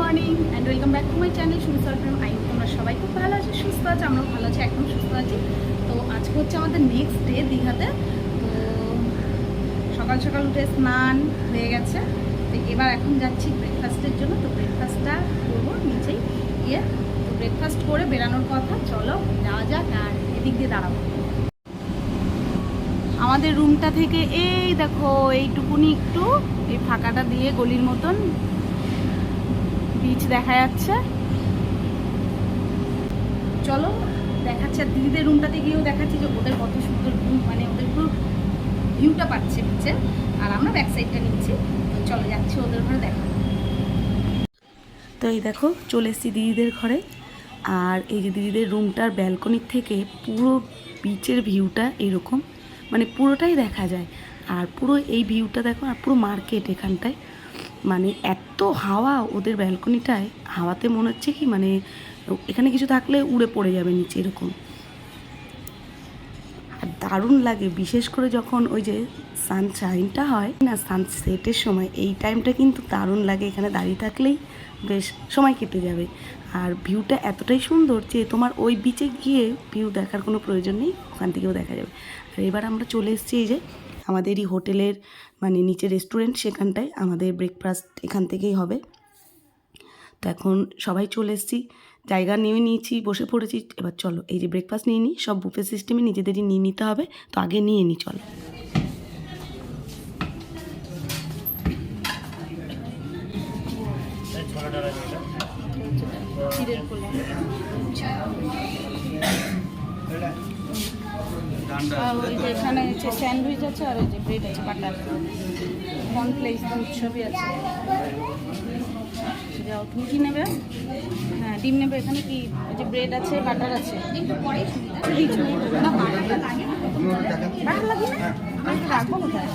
Morning and welcome back to my channel Sumita frame I তোমরা সবাই খুব ভালো আছো, সুস্থ আছো, আমরাও ভালো আছি একদম সুস্থ আছি। তো আজকে হচ্ছে আমাদের নেক্সট ডে দীঘাতে। তো সকাল সকাল উঠে স্নান হয়ে গেছে। তো এবার এখন যাচ্ছি ব্রেকফাস্টের জন্য। তো ব্রেকফাস্টটা করব নিচেই গিয়ে। তো ব্রেকফাস্ট করে বেরানোর কথা। চলো যাওয়া যাক আর এদিক দিয়ে দাঁড়াবো। আমাদের রুমটা থেকে এই দেখো, এইটুকুনি একটু। এই ফাঁকাটা দিয়ে গলির মতন। বিচ দেখা যাচ্ছে। চলো, দেখাচ্ছে আর দিদিদের রুমটাতে গিয়েও দেখাচ্ছি যে ওদের কত সুন্দর ভিউ মানে ওদের পুরো ভিউটা পাচ্ছে বিচে আর আমরা ব্যাক সাইডটা নিচ্ছি। তো চলো, যাচ্ছি ওদের ঘরে দেখা। তো এই দেখো, চলে এসেছি দিদিদের ঘরে। আর এই যে দিদিদের রুমটার ব্যালকনির থেকে পুরো বিচের ভিউটা এরকম। মানে পুরোটাই দেখা যায়। আর পুরো এই ভিউটা দেখো, আর পুরো মার্কেট এখানটায়। মানে এত হাওয়া ওদের ব্যালকনিটায়, হাওয়াতে মনে হচ্ছে কি মানে এখানে কিছু থাকলে উড়ে পড়ে যাবে নিচে এরকম। আর দারুণ লাগে, বিশেষ করে যখন ওই যে সানশাইনটা হয় না, সানসেটের সময়, এই টাইমটা কিন্তু দারুণ লাগে, এখানে দাঁড়িয়ে থাকলেই বেশ সময় কেটে যাবে। আর ভিউটা এতটাই সুন্দর যে তোমার ওই বিচে গিয়ে ভিউ দেখার কোনো প্রয়োজন নেই, ওখান থেকেও দেখা যাবে। আর এবার আমরা চলে এসেছি এই যে আমাদেরই হোটেলের মানে নিচে রেস্টুরেন্ট সেখানটায় আমাদের ব্রেকফাস্ট এখান থেকেই হবে। তো এখন সবাই চলে এসেছি। জায়গা নিয়ে নিয়েছি বসে পড়েছি। এবার চলো এই যে ব্রেকফাস্ট নিয়ে নিই সব বুফে সিস্টেমে নিজেদেরই নিয়ে নিতে হবে। তো আগে নিয়ে নিই চলো। ওই যে এখানে হচ্ছে স্যান্ডউইচ আছে আর ওই যে ব্রেড আছে বাটার কর্নফ্লেক্স আছে? যাও তুমি কি নেবে? হ্যাঁ ডিম নেবে এখানে কি? ওই যে ব্রেড আছে বাটার আছে। বাটার না? আমি রাখব কোথায়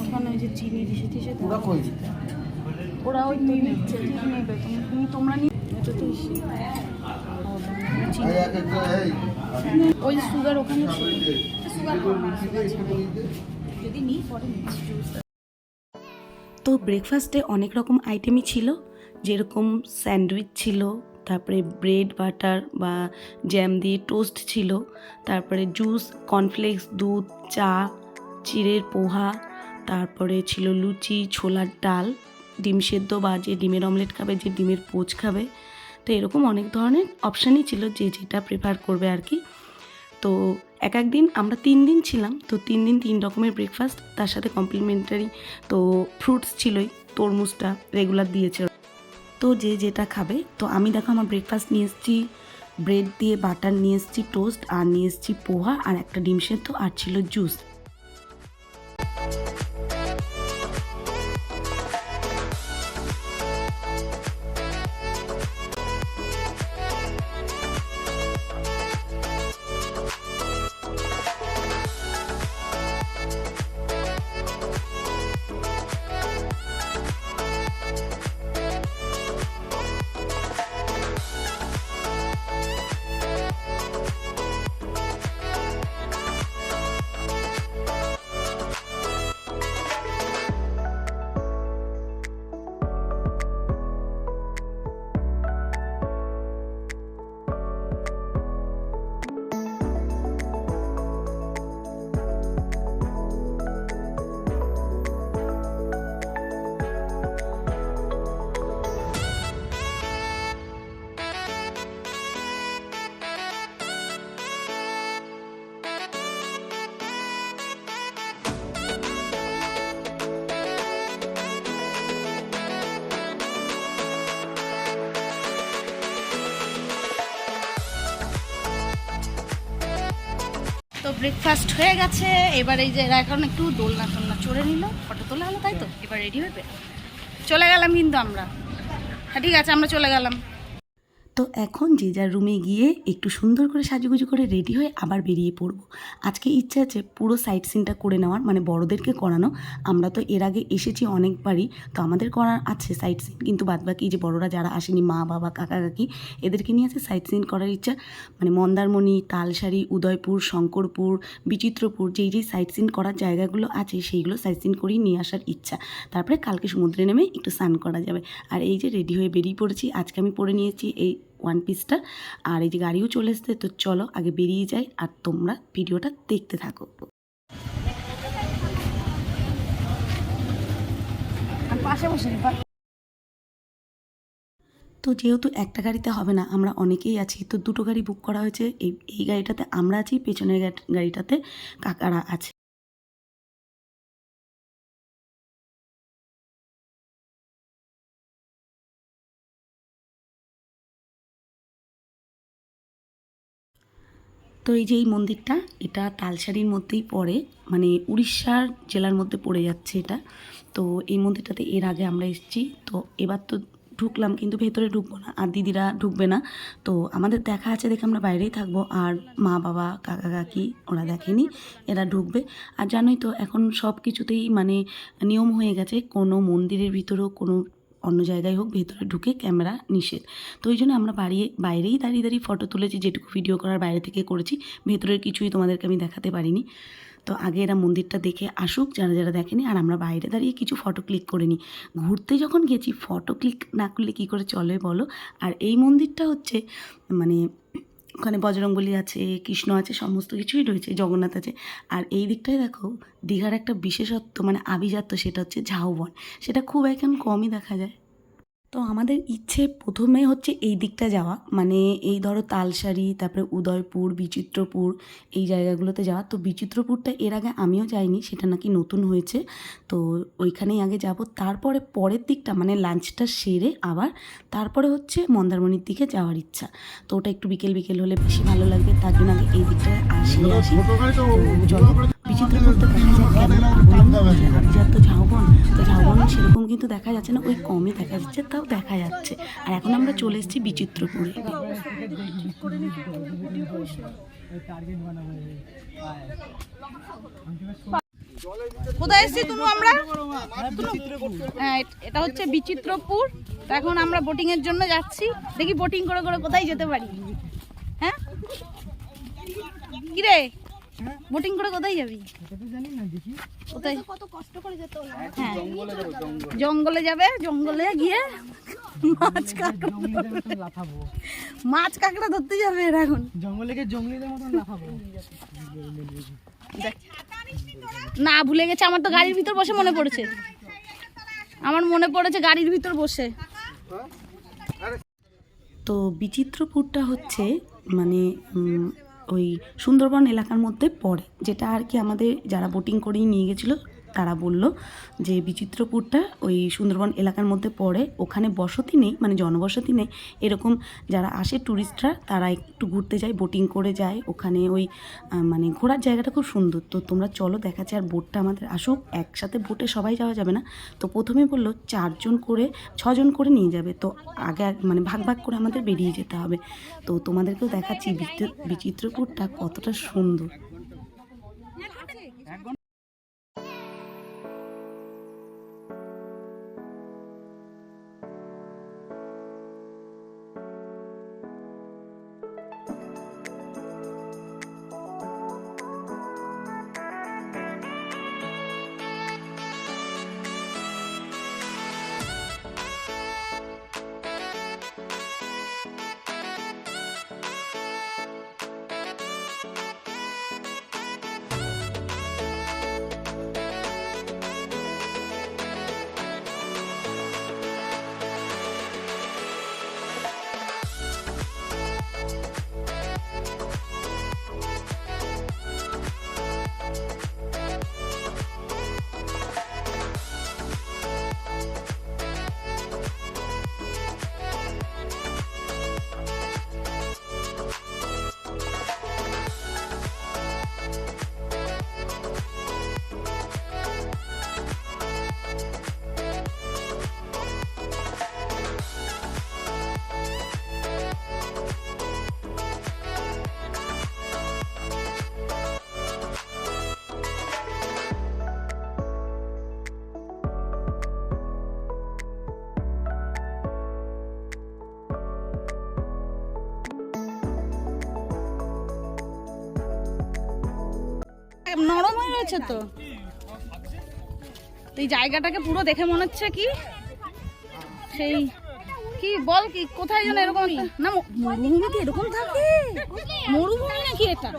ওখানে ওই যে চিনি ওরা ওই তুই নিচ্ছে নেবে তুমি তুমি তোমরা নিয়ে এটা তো চিনি। ওই সুগার ওখানে ছিল। সুগার যদি নিই পরে নিচ্ছি। তো ব্রেকফাস্টে অনেক রকম আইটেমই ছিল। যেরকম স্যান্ডউইচ ছিল তারপরে ব্রেড বাটার বা জ্যাম দিয়ে টোস্ট ছিল। তারপরে জুস কর্নফ্লেক্স দুধ চা চিড়ের পোহা। তারপরে ছিল লুচি ছোলার ডাল। ডিম সেদ্ধ বা যে ডিমের অমলেট খাবে যে ডিমের পোচ খাবে। তো এরকম অনেক ধরনের অপশানই ছিল যে যেটা প্রেফার করবে আর কি তো এক এক দিন আমরা তিন দিন ছিলাম, তো তিন দিন তিন রকমের ব্রেকফাস্ট তার সাথে কমপ্লিমেন্টারি তো ফ্রুটস ছিলই, তরমুজটা রেগুলার দিয়েছে। তো যে যেটা খাবে, তো আমি দেখো আমার ব্রেকফাস্ট নিয়ে এসেছি ব্রেড দিয়ে বাটার নিয়ে এসেছি টোস্ট আর নিয়ে এসেছি পোহা, আর একটা ডিম সেদ্ধ, আর ছিল জুস ব্রেকফাস্ট হয়ে গেছে। এবার এই যে এখন একটু দোলনা টোলনা চড়ে নিল, ফটো তোলা হলো, তাই তো? এবার রেডি হয়ে। চলে গেলাম কিন্তু আমরা। হ্যাঁ ঠিক আছে, আমরা চলে গেলাম। তো এখন যে যার রুমে গিয়ে একটু সুন্দর করে সাজুগুজু করে রেডি হয়ে আবার বেরিয়ে পড়ব। আজকে ইচ্ছা আছে পুরো সাইট সিনটা করে নেওয়ার মানে বড়দেরকে করানো। আমরা তো এর আগে এসেছি অনেকবারই, তো আমাদের করার আছে সাইট সিন। কিন্তু বাদবাকি যে বড়রা যারা আসেনি, মা, বাবা, কাকা, কাকি, এদেরকে নিয়ে আছে সাইট সিন করার ইচ্ছা। মানে মন্দারমণি তালসারি উদয়পুর, শঙ্করপুর, বিচিত্রপুর, যেই যেই সাইট সিন করার জায়গাগুলো আছে, সেইগুলো সাইট সিন করেই নিয়ে আসার ইচ্ছা। তারপরে কালকে সমুদ্রে নেমে একটু স্নান করা যাবে। আর এই যে রেডি হয়ে বেরিয়ে পড়েছি, আজকে আমি পরে নিয়েছি এই ওয়ান পিসটা আর এই যে গাড়িও চলে এসছে তো চলো আগে বেরিয়ে যাই আর তোমরা ভিডিওটা দেখতে থাকো। পাশে বসে তো যেহেতু একটা গাড়িতে হবে না আমরা অনেকেই আছি তো দুটো গাড়ি বুক করা হয়েছে। এই এই গাড়িটাতে আমরা আছি পেছনের গাড়িটাতে কাকারা আছে। তো এই যে এই মন্দিরটা, এটা তালসারির মধ্যেই পড়ে মানে উড়িষ্যার জেলার মধ্যে পড়ে যাচ্ছে এটা। তো এই মন্দিরটাতে এর আগে আমরা এসেছি, তো এবার তো ঢুকলাম কিন্তু ভেতরে ঢুকবো না, আর দিদিরা ঢুকবে না। তো আমাদের দেখা আছে দেখে আমরা বাইরেই থাকব, আর মা, বাবা, কাকা, কাকি ওরা দেখেনি, এরা ঢুকবে। আর জানোই তো, এখন সব কিছুতেই মানে নিয়ম হয়ে গেছে, কোনো মন্দিরের ভিতরেও কোনো অন্য জায়গায় হোক, ভেতরে ঢুকে ক্যামেরা নিষেধ। তো ওই জন্য আমরা বাড়িয়ে, বাইরেই দাঁড়িয়ে দাঁড়িয়ে ফটো তুলেছি, যেটুকু ভিডিও করার বাইরে থেকে করেছি। ভেতরের কিছুই তোমাদেরকে আমি দেখাতে পারিনি। তো আগে এরা মন্দিরটা দেখে আসুক, যারা যারা দেখেনি, আর আমরা বাইরে দাঁড়িয়ে কিছু ফটো ক্লিক করে নিই। ঘুরতে যখন গেছি ফটো ক্লিক না করলে কী করে চলে বলো? আর এই মন্দিরটা হচ্ছে মানে ওখানে বজরংবলী আছে, কৃষ্ণ আছে, সমস্ত কিছুই রয়েছে, জগন্নাথ আছে। আর এই দিকটায় দেখো, দীঘার একটা বিশেষত্ব মানে আভিজাত্য, সেটা হচ্ছে ঝাউবন। সেটা খুব এখন কমই দেখা যায়। তো আমাদের ইচ্ছে প্রথমে হচ্ছে এই দিকটা যাওয়া। মানে এই ধরো তালসারি তারপরে উদয়পুর বিচিত্রপুর এই জায়গাগুলোতে যাওয়া। তো বিচিত্রপুরটা এর আগে আমিও যাইনি সেটা নাকি নতুন হয়েছে। তো ওইখানেই আগে যাব। তারপরে পরের দিকটা মানে লাঞ্চটা সেরে আবার তারপরে হচ্ছে মন্দারমণির দিকে যাওয়ার ইচ্ছা। তো ওটা একটু বিকেল বিকেল হলে বেশি ভালো লাগবে তার জন্য আগে এই দিকটা আসি। আসি আভিজাত্য ঝাউবন তো ঝাউবন সেরকম কিন্তু দেখা যাচ্ছে না ওই কমই দেখা যাচ্ছে তাও দেখা যাচ্ছে। আর এখন আমরা চলে এসেছি বিচিত্রপুরে। কোথায় এসেছি তুমি আমরা? হ্যাঁ এটা হচ্ছে বিচিত্রপুর। তো এখন আমরা বোটিং এর জন্য যাচ্ছি। দেখি বোটিং করে করে কোথায় যেতে পারি। হ্যাঁ? কি রে বোটিং করে কোথায় যাবি? হ্যাঁ। জঙ্গলে যাবে, জঙ্গলে গিয়ে মাছ কাঁকড়া মাছ কাঁকড়া ধরতে যাবে এরা এখন। জঙ্গলে গিয়ে জঙ্গলিদের মতন না, ভুলে গেছে, আমার তো গাড়ির ভিতর বসে মনে পড়েছে। আমার মনে পড়েছে গাড়ির ভিতর বসে। তো বিচিত্রপুরটা হচ্ছে মানে ওই সুন্দরবন এলাকার মধ্যে পড়ে যেটা আর কি আমাদের যারা বোটিং করেই নিয়ে গেছিল তারা বলল যে বিচিত্রপুরটা ওই সুন্দরবন এলাকার মধ্যে পড়ে, ওখানে বসতি নেই মানে জনবসতি নেই। এরকম যারা আসে ট্যুরিস্টরা তারা একটু ঘুরতে যায় বোটিং করে যায়। ওখানে ওই মানে ঘোরার জায়গাটা খুব সুন্দর। তো তোমরা চলো, দেখাচ্ছে আর বোটটা আমাদের আসুক। একসাথে বোটে সবাই যাওয়া যাবে না। তো প্রথমে বলল চারজন করে, ছজন করে নিয়ে যাবে। তো আগে মানে ভাগ ভাগ করে আমাদের বেরিয়ে যেতে হবে। তো তোমাদেরকেও দেখাচ্ছি বিচিত্রপুরটা কতটা সুন্দর। রয়েছে তো? এই জায়গাটাকে পুরো দেখে মনে হচ্ছে কি? সেই কি বল কি কোথায় যেন এরকম না ম- মরুভূমিতে এরকম থাকে? মরুভূমি নাকি এটা?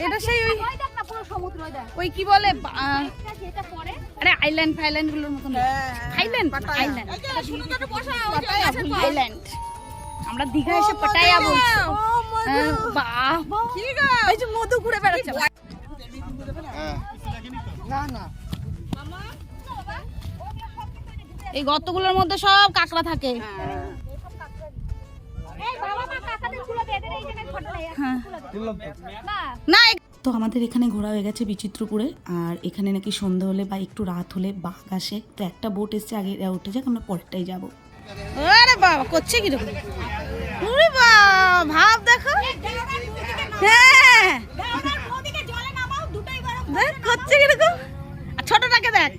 এটা সেই ওই ওই কি বলে আরে আইল্যান্ড ফাইল্যান্ডগুলোর মতন। আইল্যান্ড আইল্যান্ড আইল্যান্ড আমরা দীঘা এসে পাটায়া বলছি। হ্যাঁ, বাহ। এই যে মধু ঘুরে বেড়াচ্ছে। এই গর্তগুলোর মধ্যে সব কাঁকড়া থাকে। হ্যাঁ। না তো আমাদের এখানে ঘোরা হয়ে গেছে বিচিত্রপুরে আর এখানে নাকি সন্ধে হলে বা একটু রাত হলে বাঘ আসে। তো একটা বোট এসছে আগে এরা উঠে যাক আমরা পরেরটাই যাব। আরে বাবা করছে বাবা ভাব দেখো। হ্যাঁ। দেখ ছোটটাকে দেখ।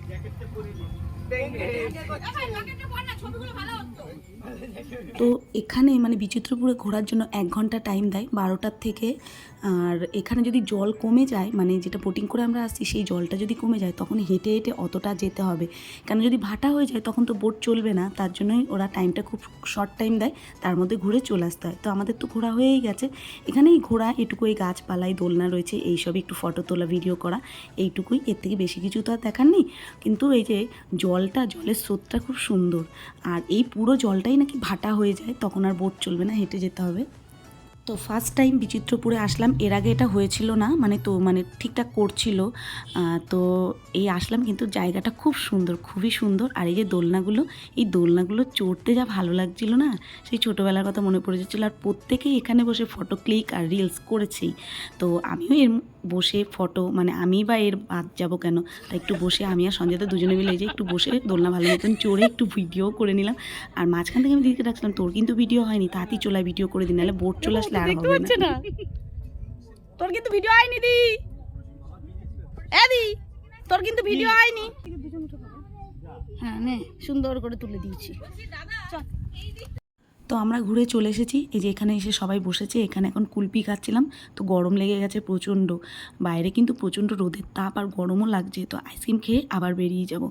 তো এখানে মানে বিচিত্রপুরে ঘোরার জন্য এক ঘণ্টা টাইম দেয়, বারোটার থেকে আর এখানে যদি জল কমে যায় মানে যেটা বোটিং করে আমরা আসছি, সেই জলটা যদি কমে যায়, তখন হেঁটে হেঁটে অতটা যেতে হবে। কারণ যদি ভাটা হয়ে যায়, তখন তো বোট চলবে না। তার জন্যই ওরা টাইমটা খুব শর্ট টাইম দেয়। তার মধ্যে ঘুরে চলে আসতে হয়। তো আমাদের তো ঘোরা হয়েই গেছে। এখানেই ঘোরা, এটুকু এই গাছপালায়, দোলনা রয়েছে, এইসব একটু ফটো তোলা ভিডিও করা, এইটুকুই। এর থেকে বেশি কিছু তো আর দেখার নেই। কিন্তু এই যে জলটা, জলের স্রোতটা খুব সুন্দর। আর এই পুরো জলটাই নাকি ভাটা হয়ে যায়, তখন আর বোট চলবে না, হেঁটে যেতে হবে। তো ফার্স্ট টাইম বিচিত্রপুরে আসলাম, এর আগে এটা হয়েছিল না মানে তো মানে ঠিকঠাক করছিল। তো এই আসলাম কিন্তু জায়গাটা খুব সুন্দর, খুবই সুন্দর। আর এই যে দোলনাগুলো, এই দোলনাগুলো চড়তে যা ভালো লাগছিল না, সেই ছোটোবেলার কথা মনে পড়ে যাচ্ছিল। আর প্রত্যেকেই এখানে বসে ফটো ক্লিক আর রিলস করেছেই। তো আমিও এর বসে ফটো মানে আমি বা এর বাদ যাব কেন? তাই একটু বসে আমি আর সঞ্জয়দা দুজনে মিলে যে একটু বসে দোলনা ভালো মতন চড়ে একটু ভিডিও করে নিলাম। আর মাঝখান থেকে আমি দিদিকে ডাকছিলাম, তোর কিন্তু ভিডিও হয়নি, তাড়াতাড়ি চলে ভিডিও করে দিন, নাহলে বোর্ড চলে আসলে আর দেখতে না না। তোর কিন্তু ভিডিও হয়নি দি। এ দি তোর কিন্তু ভিডিও হয়নি হ্যাঁ নে সুন্দর করে তুলে দিয়েছি। তো আমরা ঘুরে চলে এসেছি। এই যে এখানে এসে সবাই বসেছে। এখানে এখন কুলপি খাচ্ছিলাম। তো গরম লেগে গেছে প্রচণ্ড। বাইরে কিন্তু প্রচণ্ড রোদের তাপ আর গরমও লাগছে। তো আইসক্রিম খেয়ে আবার বেরিয়ে যাব।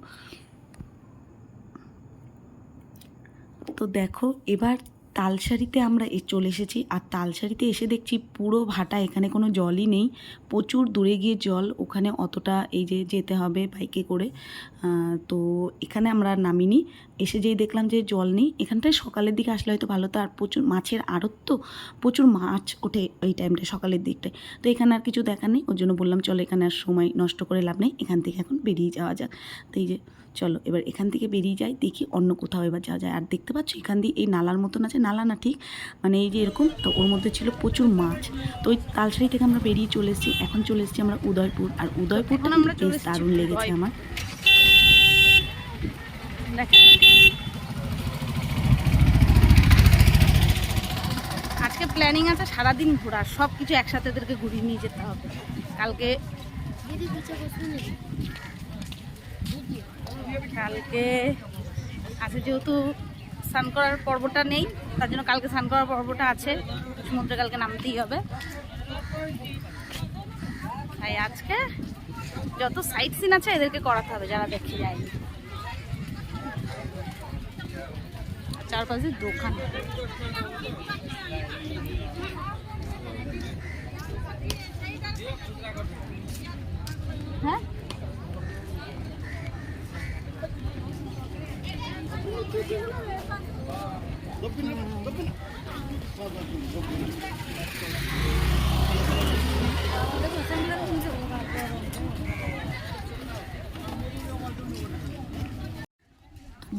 তো দেখো এবার তালসারিতে আমরা এ চলে এসেছি। আর তালসারিতে এসে দেখছি পুরো ভাটা, এখানে কোনো জলই নেই। প্রচুর দূরে গিয়ে জল, ওখানে অতটা এই যে যেতে হবে বাইকে করে। তো এখানে আমরা নামিনি। এসে যেই দেখলাম যে জল নেই, এখানটায় সকালের দিকে আসলে হয়তো ভালো। তো আর প্রচুর মাছের আড়ত তো, প্রচুর মাছ ওঠে ওই টাইমটায়, সকালের দিকটায়। তো এখানে আর কিছু দেখা নেই। ওর জন্য বললাম, চলো এখানে আর সময় নষ্ট করে লাভ নেই। এখান থেকে এখন বেরিয়ে যাওয়া যাক। তো এই যে চলো এবার এখান থেকে বেরিয়ে যাই দেখি অন্য কোথাও এবার যাওয়া যায়। আর দেখতে পাচ্ছ এখান দিয়ে এই নালার মতন আছে নালা না ঠিক? মানে এই যে এরকম তো ওর মধ্যে ছিল প্রচুর মাছ। তো ওই তালসারি থেকে আমরা বেরিয়ে চলে এসেছি। এখন চলে এসেছি আমরা উদয়পুর। আর উদয়পুরটা আমরা বেশ দারুণ লেগেছে আমার। আজকে প্ল্যানিং আছে সারাদিন ঘোরার সব কিছু একসাথে এদেরকে ঘুরিয়ে নিয়ে যেতে হবে। কালকে কালকে আছে যেহেতু স্নান করার পর্বটা নেই, তার জন্য কালকে স্নান করার পর্বটা আছে। সমুদ্রে কালকে নামতেই হবে। তাই আজকে যত সাইট সিন আছে, এদেরকে করাতে হবে, যারা দেখে যায়নি। চারপাশে দোকান।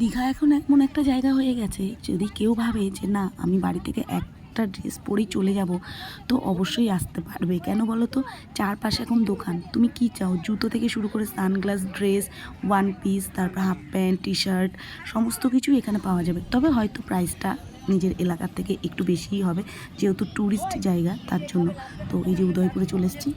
দীঘা এখন এমন একটা জায়গা হয়ে গেছে, যদি কেউ ভাবে যে না, আমি বাড়ি থেকে এক একটা ড্রেস পরেই চলে যাব, তো অবশ্যই আসতে পারবে। কেন বলো তো? চারপাশে এখন দোকান। তুমি কি চাও? জুতো থেকে শুরু করে সানগ্লাস, ড্রেস ওয়ান পিস তারপর হাফ প্যান্ট টি শার্ট সমস্ত কিছুই এখানে পাওয়া যাবে। তবে হয়তো প্রাইসটা নিজের এলাকার থেকে একটু বেশিই হবে, যেহেতু ট্যুরিস্ট জায়গা, তার জন্য। তো এই যে উদয়পুরে চলে এসেছি।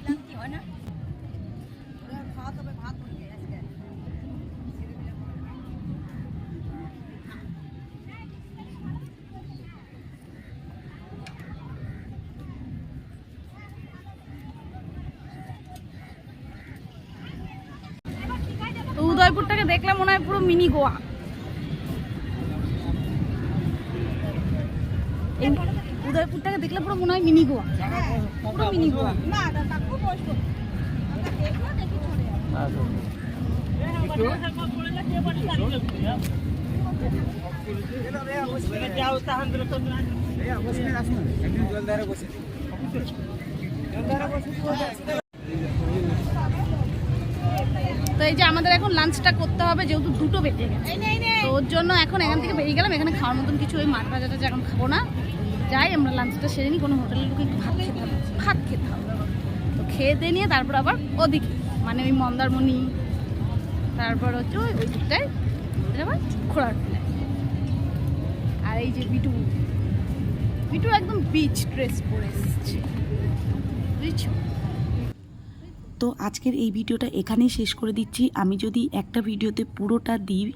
উদয়পুরটাকে দেখলে মনে হয় পুরো মিনি গোয়া। উদয়পুরটাকে দেখলে পুরো মনে হয় মিনি গোয়া। পুরো মিনি গোয়া। তো এই যে আমাদের এখন লাঞ্চটা করতে হবে যেহেতু দুটো বেজে গেছে। তো ওর জন্য এখন এখান থেকে বেরিয়ে গেলাম এখানে খাওয়ার মতন কিছু ওই মাছ ভাজাটা যে এখন খাব না। যাই আমরা লাঞ্চটা সেরে নিই কোনো হোটেলে ঢুকে একটু ভাত খেতে হবে। ভাত খেতে হবে। তো খেয়ে দিয়ে নিয়ে তারপর আবার ওদিকে মানে ওই মন্দারমণি তারপর হচ্ছে ওই ওই দিকটায় আবার ঘোরার আর এই যে বিটু বিটু একদম বিচ ড্রেস পরে এসেছে। বুঝছ? তো আজকের এই ভিডিওটা এখানেই শেষ করে দিচ্ছি। আমি যদি একটা ভিডিওতে পুরোটা দিই,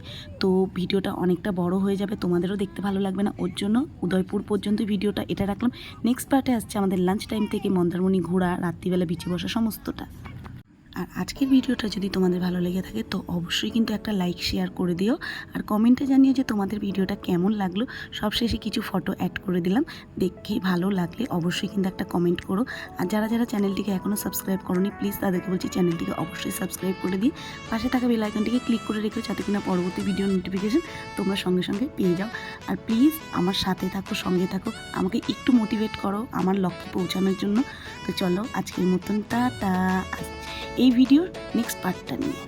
তো ভিডিওটা অনেকটা বড় হয়ে যাবে। তোমাদেরও দেখতে ভালো লাগবে না। ওর জন্য উদয়পুর পর্যন্ত ভিডিওটা এটা রাখলাম। নেক্সট পার্টে আসছে আমাদের লাঞ্চ টাইম থেকে মন্দারমণি ঘোরা রাত্রিবেলা বিচে বসা, সমস্তটা। আর আজকের ভিডিওটা যদি তোমাদের ভালো লেগে থাকে, তো অবশ্যই কিন্তু একটা লাইক শেয়ার করে দিও। আর কমেন্টে জানিও যে তোমাদের ভিডিওটা কেমন লাগল। সবশেষে কিছু ফটো অ্যাড করে দিলাম। দেখে ভালো লাগলে অবশ্যই কিন্তু একটা কমেন্ট করো। আর যারা যারা চ্যানেলটিকে এখনও সাবস্ক্রাইব করোনি প্লিজ তাদেরকে বলছি চ্যানেলটিকে অবশ্যই সাবস্ক্রাইব করে দিই পাশে থাকা বেল আইকনটিকে ক্লিক করে রেখো যাতে কিনা পরবর্তী ভিডিও নোটিফিকেশন তোমরা সঙ্গে সঙ্গে পেয়ে যাও। আর প্লিজ আমার সাথে থাকো, সঙ্গে থাকো। আমাকে একটু মোটিভেট করো আমার লক্ষ্যে পৌঁছানোর জন্য। তো চলো আজকের মতন টা টা এই ভিডিওর নেক্সট পার্টটা নিয়ে।